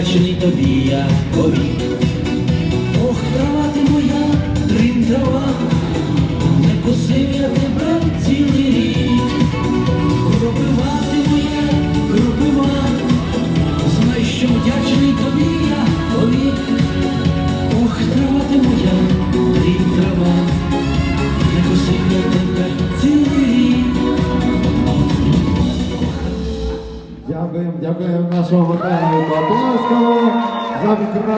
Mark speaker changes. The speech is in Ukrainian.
Speaker 1: вдячний тобі, я повік. Ох, трава ти моя, дрім трава, не косив я.
Speaker 2: Дякуємо, дякуємо нашого Михайлу Поплавському за